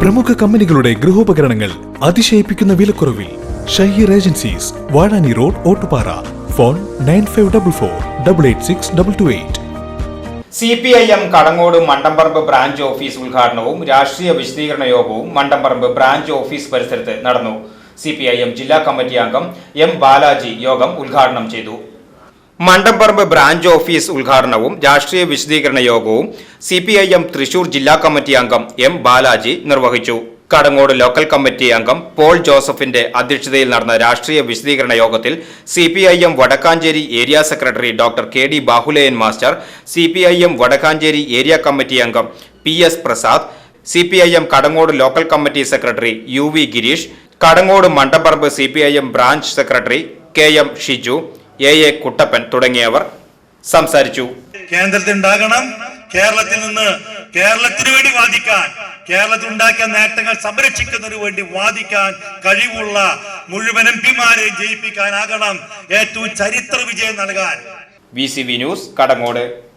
പ്രമുഖ കമ്പനികളുടെ ഗൃഹോപകരണങ്ങൾ അതിശയിപ്പിക്കുന്ന വിലക്കുറവിൽ Shaheer agencies Vazhani road Ottupara. Phone nine five double four double eight six double two eight. C P I M Kadangode Mandamparambu branch office ഉദ്ഘാടനവും രാഷ്ട്രീയ വിശദീകരണ യോഗവും മണ്ടമ്പറമ്പ് ബ്രാഞ്ച് ഓഫീസ് പരിസരത്ത് നടന്നു. സി പി ഐ എം ജില്ലാ കമ്മിറ്റി അംഗം M Balaji യോഗം ഉദ്ഘാടനം ചെയ്തു. മണ്ടമ്പറമ്പ് ബ്രാഞ്ച് ഓഫീസ് ഉദ്ഘാടനവും രാഷ്ട്രീയ വിശദീകരണ യോഗവും C P I M Thrissur ജില്ലാ കമ്മിറ്റി അംഗം എം ബാലാജി നിർവഹിച്ചു. കടങ്ങോട് ലോക്കൽ കമ്മിറ്റി അംഗം പോൾ ജോസഫിന്റെ അധ്യക്ഷതയിൽ നടന്ന രാഷ്ട്രീയ വിശദീകരണ യോഗത്തിൽ C P I M Vadakkanchery area secretary doctor K D Bahuleyan master C P I M Vadakkanchery area committee അംഗം P S Prasad C P I M Kadangode local committee secretary U V Gireesh Kadangode Mandapparambu C P I M branch secretary K M Shiju A. A. Kuttappan തുടങ്ങിയവർ സംസാരിച്ചു. കേന്ദ്രത്തിൽ ഉണ്ടാകണം. കേരളത്തിൽ നിന്ന് കേരളത്തിന് വേണ്ടി വാദിക്കാൻ കേരളത്തിൽ ഉണ്ടാക്കിയ നേട്ടങ്ങൾ സംരക്ഷിക്കുന്നതിന് വേണ്ടി വാദിക്കാൻ കഴിവുള്ള മുഴുവൻ എം പിമാരെ ജയിപ്പിക്കാനാകണം. ഏറ്റവും ചരിത്ര വിജയം നൽകാൻ. V. C. V. News Kadangode.